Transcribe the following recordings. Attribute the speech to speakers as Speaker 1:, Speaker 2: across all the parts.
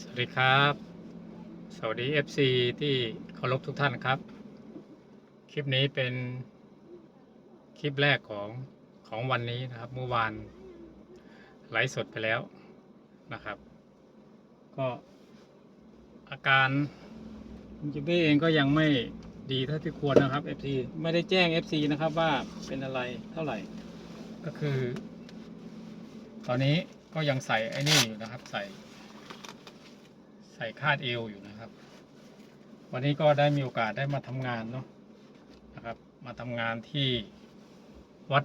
Speaker 1: สวัสดีครับ สวัสดี FC ที่เคารพทุกท่านครับ คลิปนี้เป็นคลิปแรกของของวันนี้นะครับ เมื่อวานไลฟ์สดไปแล้วนะครับ ก็อาการคุณจิมมี่เองก็ยังไม่ดีเท่าที่ควรนะครับ FC ไม่ได้แจ้ง FC นะครับว่าเป็นอะไรเท่าไหร่ ก็คือ ตอนนี้ก็ยังใส่ไอ้นี่อยู่นะครับ ใส่ ใส่คาดเอวอยู่นะครับ วันนี้ก็ได้มีโอกาสได้มาทำงานเนาะนะครับ มาทำงานที่วัด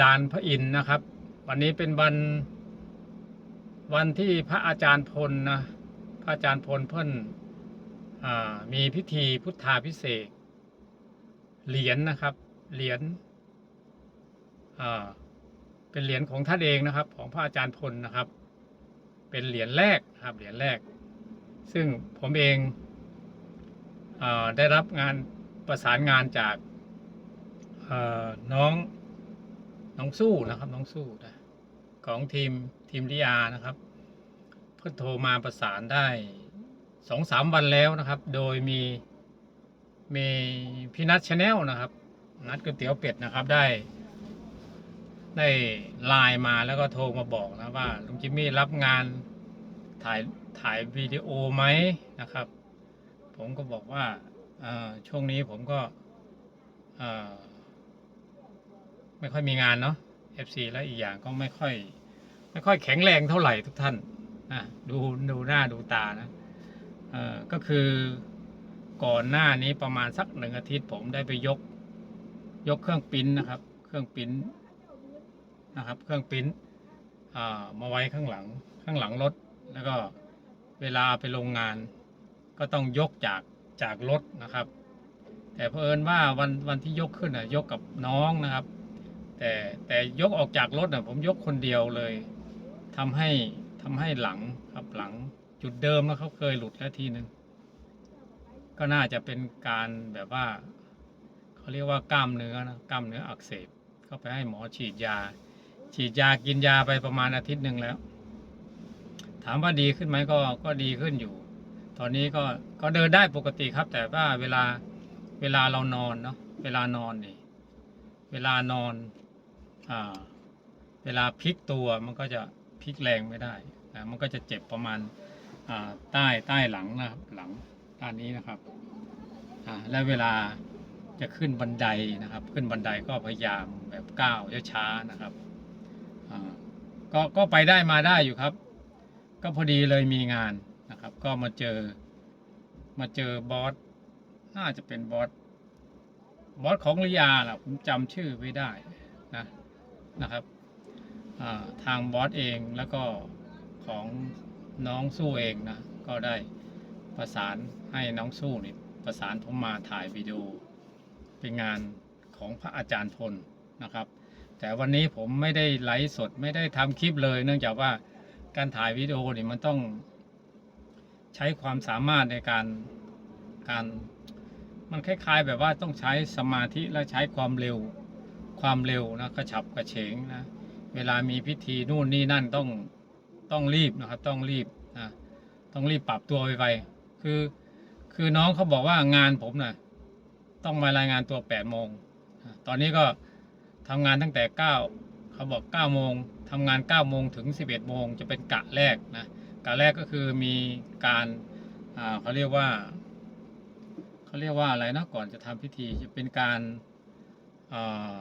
Speaker 1: ดานพระอินทร์นะครับ วันนี้เป็นวันวันที่พระอาจารย์พลนะพระอาจารย์พลเพิ่นมีพิธีพุทธาพิเศษเหรียญนะครับ เหรียญอ่าเป็นเหรียญของท่านเองนะครับ ของพระอาจารย์พลนะครับ เป็นเหรียญแรกนะครับเหรียญแรก ซึ่งผมเองเออได้รับงานประสานงานจากน้องน้องสู้นะครับน้องสู้นะของทีมทีมริยานะครับ เพื่อโทรมาประสานได้สองสามวันแล้วนะครับ โดยมีมีพี่นัทชาแนลนะครับ นัดก๋วยเตี๋ยวเป็ดนะครับได้ ได้ไลน์มาแล้วก็โทรมาบอกนะว่าลุงจิมมี่รับงาน ถ่ายถ่ายวิดีโอไหมนะครับ ผมก็บอกว่าช่วงนี้ผมก็ไม่ค่อยมีงานเนาะ FC แล้วอีกอย่างก็ไม่ค่อย ไม่ค่อยแข็งแรงเท่าไหร่ทุกท่านนะดูดูหน้าดูตานะก็คือก่อนหน้านี้ประมาณสักหนึ่งอาทิตย์ ผมได้ไปยกยกเครื่องปริ้นนะครับ เครื่องปริ้นนะครับ เครื่องปริ้นมาไว้ข้างหลังข้างหลังรถ แล้วก็เวลาไปโรงงานก็ต้องยกจากจากรถนะครับ แต่เผอิญว่าวันวันที่ยกขึ้นอะยกกับน้องนะครับ แต่แต่ยกออกจากรถอะผมยกคนเดียวเลยทำให้ทำให้หลังครับหลังจุดเดิมแล้วเขาเคยหลุดแล้วทีหนึ่งก็น่าจะเป็นการแบบว่าเขาเรียกว่ากล้ามเนื้อนะกล้ามเนื้ออักเสบก็ไปให้หมอฉีดยา ฉีดยากินยาไปประมาณอาทิตย์หนึ่งแล้ว ถามว่าดีขึ้นไหมก็ก็ดีขึ้นอยู่ ตอนนี้ก็ก็เดินได้ปกติครับ แต่ว่าเวลาเวลาเรานอนเนาะเวลานอนนี่ เวลานอนอ่าเวลาพลิกตัวมันก็จะพลิกแรงไม่ได้นะมันก็จะเจ็บประมาณอ่าใต้ใต้หลังนะครับหลังด้านนี้นะครับอ่าแล้วเวลาจะขึ้นบันไดนะครับ ขึ้นบันไดก็พยายามแบบก้าวช้าๆนะครับอ่าก็ก็ไปได้มาได้อยู่ครับ ก็พอดีเลยมีงานนะครับ ก็มาเจอ มาเจอบอสน่าจะเป็นบอสบอสของลิยาแหละผมจำชื่อไม่ได้นะนะครับทางบอสเองแล้วก็ของน้องสู้เองนะก็ได้ประสานให้น้องสู้นี่ประสานผมมาถ่ายวิดีโอเป็นงานของพระอาจารย์พลนะครับ แต่วันนี้ผมไม่ได้ไลฟ์สดไม่ได้ทำคลิปเลย เนื่องจากว่า การถ่ายวิดีโอนี่มันต้องใช้ความสามารถในการการมันคล้าย ๆ แบบว่าต้องใช้สมาธิและใช้ความเร็วความเร็วนะกระฉับกระเฉงนะเวลามีพิธีนู่นนี่นั่นต้องต้องรีบนะครับ ต้องรีบนะต้องรีบปรับตัวไวๆคือคือน้องเขาบอกว่างานผมนะ่ะต้องมารายงานตัว8โมง ตอนนี้ก็ทำงานตั้งแต่ 9 เขาบอก9โมง ทำงาน 9 โมงถึง 11 โมงจะเป็นกะแรกนะกะแรกก็คือมีการาเขาเรียกว่าเขาเรียกว่าอะไรนะก่อนจะทำพิธีจะเป็นการา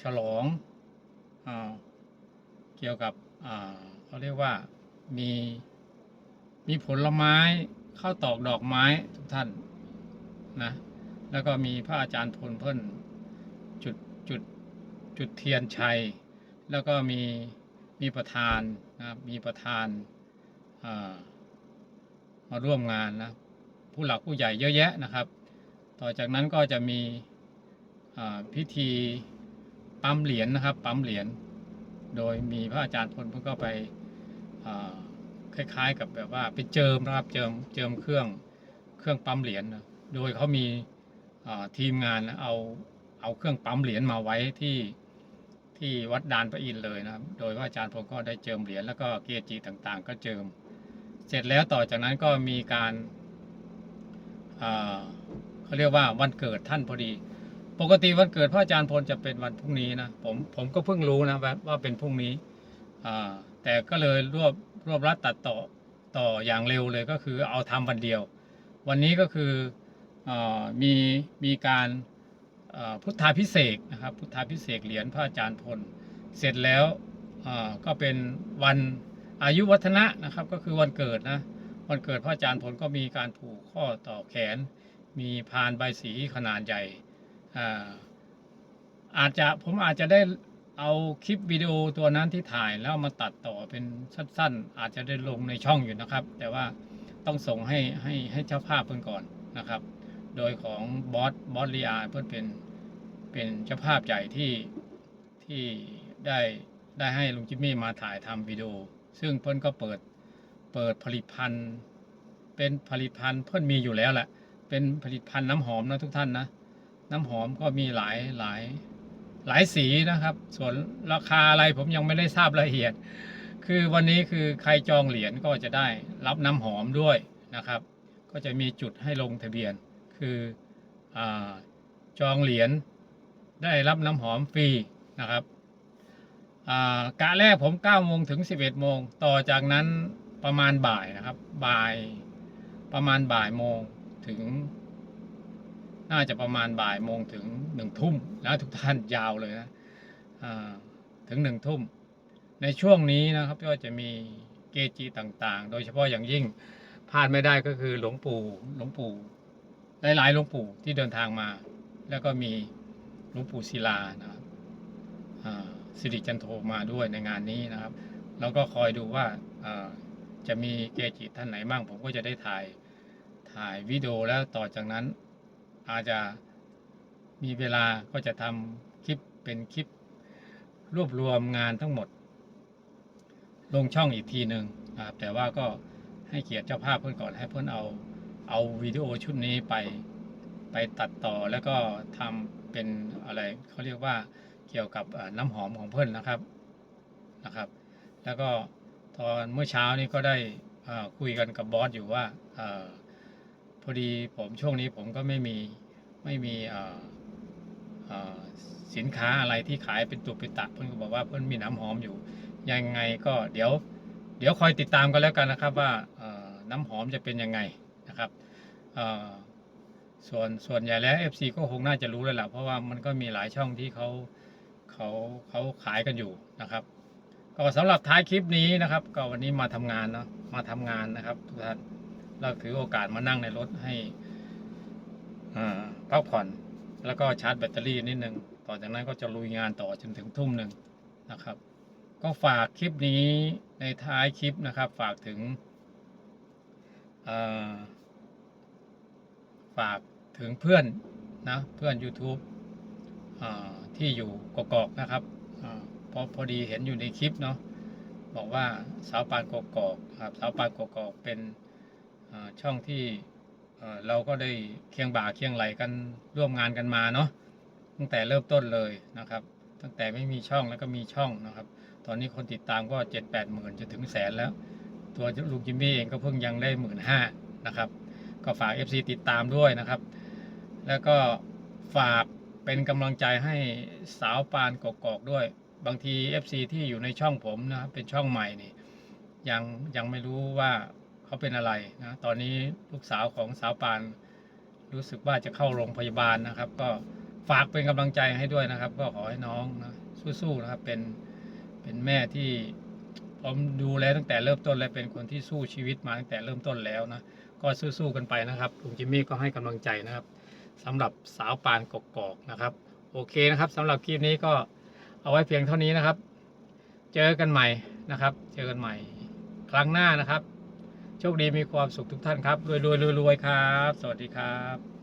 Speaker 1: ฉลองอเกี่ยวกับเขาเรียกว่ามีมีผลไม้ข้าวตอกดอกไม้ทุกท่านนะแล้วก็มีพระอาจารย์พลเพิ่นจุดจุดจุดเทียนชัย แล้วก็มีมีประธานนะครับมีประธานามาร่วมงานนะผู้หลักผู้ใหญ่เยอะแยะนะครับ ต่อจากนั้นก็จะมีพิธีปั๊มเหรียญนะครับ ปั๊มเหรียญโดยมีพระอาจารย์พลเพิ่นก็ไปคล้ายๆ กับแบบว่าไปเจิมนะครับเจิมเจิมเครื่องเครื่องปั๊มเหรียญนะโดยเขามีทีมงานนะเอาเอาเครื่องปั๊มเหรียญมาไว้ที่ ที่วัดดานพระอินเลยนะครับ โดยว่าอาจารย์ผมก็ได้เจิมเหรียญแล้วก็เกจิต่างๆ ก็เจิม เสร็จแล้วต่อจากนั้นก็มีการอ่าเขาเรียกว่าวันเกิดท่านพอดี ปกติวันเกิดพระอาจารย์พลจะเป็นวันพรุ่งนี้นะผมผมก็เพิ่งรู้นะว่าว่าเป็นพรุ่งนี้แต่ก็เลยรวบรวบรัดตัดต่อต่ออย่างเร็วเลยก็คือเอาทำวันเดียว วันนี้ก็คืออมีมีการ พุทธาพิเศษนะครับพุทธาพิเศษเหรียญพระอาจารย์พล เสร็จแล้วก็เป็นวันอายุวัฒนะนะครับก็คือวันเกิดนะวันเกิดพระอาจารย์พลก็มีการผูกข้อต่อแขน มีพานใบสีขนาดใหญ่อาอาจจะผมอาจจะได้เอาคลิปวิดีโอตัวนั้นที่ถ่ายแล้วมาตัดต่อเป็นสั้นๆ อาจจะได้ลงในช่องอยู่นะครับ แต่ว่าต้องส่งให้ให้ให้เจ้าภาพเพิ่นก่อนนะครับ โดยของบอสบอสลีอาเพื่อนเป็นเป็นเจ้าภาพใหญ่ที่ที่ได้ได้ให้ลุงจิมมี่มาถ่ายทำวิดีโอ ซึ่งเพื่อนก็เปิดเปิดผลิตภัณฑ์ เป็นผลิตภัณฑ์เพื่อนมีอยู่แล้วแหละเป็นผลิตภัณฑ์น้ำหอมนะทุกท่านนะ น้ำหอมก็มีหลายหลายหลายสีนะครับ ส่วนราคาอะไรผมยังไม่ได้ทราบรายละเอียด คือวันนี้คือใครจองเหรียญก็จะได้รับน้ำหอมด้วยนะครับ ก็จะมีจุดให้ลงทะเบียน คืออจองเหรียญได้รับน้ำหอมฟรีนะครับอ่ากะแรกผม9โมงถึง 11โมงต่อจากนั้นประมาณบ่ายนะครับ บ่ายประมาณบ่ายโมงถึง น่าจะประมาณบ่ายโมงถึงหนึ่งทุ่มแล้วทุกท่านยาวเลยนะถึงหนึ่งทุ่ม ในช่วงนี้นะครับก็จะมีเกจิต่างๆ โดยเฉพาะอย่างยิ่งพลาดไม่ได้ก็คือหลวงปู่หลวงปู่ หลายๆหลวงปู่ที่เดินทางมา แล้วก็มีหลวงปู่ศิลานะครับอ่าสิริจันโทมาด้วยในงานนี้นะครับ แล้วก็คอยดูว่าอ่าจะมีเกจิท่านไหนบ้าง ผมก็จะได้ถ่ายถ่ายวิดีโอแล้วต่อจากนั้น อาจจะมีเวลาก็จะทำคลิปเป็นคลิปรวบรวมงานทั้งหมด ลงช่องอีกทีหนึ่งนะครับแต่ว่าก็ให้เกียรติเจ้าภาพเพื่อนก่อนให้เพื่อนเอา เอาวิดีโอชุดนี้ไปไปตัดต่อแล้วก็ทำเป็นอะไรเขาเรียกว่าเกี่ยวกับน้ำหอมของเพื่อนนะครับนะครับ แล้วก็ตอนเมื่อเช้านี้ก็ได้คุยกันกับบอสอยู่ว่าอพอดีผมช่วงนี้ผมก็ไม่มีไม่มีสินค้าอะไรที่ขายเป็นตุเป็นตะเพื่อนก็บอกว่าเพื่อนมีน้ำหอมอยู่ ยังไงก็เดี๋ยวเดี๋ยวคอยติดตามกันแล้วกันนะครับว่าน้ำหอมจะเป็นยังไง นะครับส่วนส่วนใหญ่แล้ว FC ก็คงน่าจะรู้แล้วล่ะเพราะว่ามันก็มีหลายช่องที่เขาเขาเขาขายกันอยู่นะครับ ก็สำหรับท้ายคลิปนี้นะครับ ก็วันนี้มาทำงานเนาะมาทำงานนะครับทุกท่านเราถือโอกาสมานั่งในรถให้อ่าพักผ่อน แล้วก็ชาร์จแบตเตอรี่นิดนึงต่อจากนั้นก็จะลุยงานต่อจนถึงทุ่มหนึ่งนะครับ ก็ฝากคลิปนี้ในท้ายคลิปนะครับ ฝากถึงอ่อ ฝากถึงเพื่อนนะเพื่อน YouTube อที่อยู่กกอกนะครับอาพอพอดีเห็นอยู่ในคลิปเนาะบอกว่าสาวปานกกอกครับสาวปานกกอกเป็นช่องที่เอ่อเราก็ได้เคียงบ่าเคียงไหลกันร่วมงานกันมาเนาะตั้งแต่เริ่มต้นเลยนะครับ ตั้งแต่ไม่มีช่องแล้วก็มีช่องนะครับ ตอนนี้คนติดตามก็เจ็ดแปดหมื่นจะถึงแสนแล้ว ตัวลุงจิมมี่เองก็เพิ่งยังได้หมื่นห้านะครับ ก็ฝาก FC ติดตามด้วยนะครับ แล้วก็ฝากเป็นกำลังใจให้สาวปานกกอกด้วย บางที FC ที่อยู่ในช่องผมนะครับเป็นช่องใหม่นี่ยังยังไม่รู้ว่าเขาเป็นอะไรนะตอนนี้ลูกสาวของสาวปานรู้สึกว่าจะเข้าโรงพยาบาลนะครับ ก็ฝากเป็นกำลังใจให้ด้วยนะครับ ก็ขอให้น้องนะสู้ๆนะครับเป็นเป็นแม่ที่ผมดูแลตั้งแต่เริ่มต้นและเป็นคนที่สู้ชีวิตมาตั้งแต่เริ่มต้นแล้วนะ ก็สู้ๆกันไปนะครับลุงจิมมี่ก็ให้กำลังใจนะครับสำหรับสาวปานกกอกนะครับ โอเคนะครับสำหรับคลิปนี้ก็เอาไว้เพียงเท่านี้นะครับ เจอกันใหม่นะครับ เจอกันใหม่ ครั้งหน้านะครับ โชคดีมีความสุขทุกท่านครับรวยๆรวยๆครับ สวัสดีครับ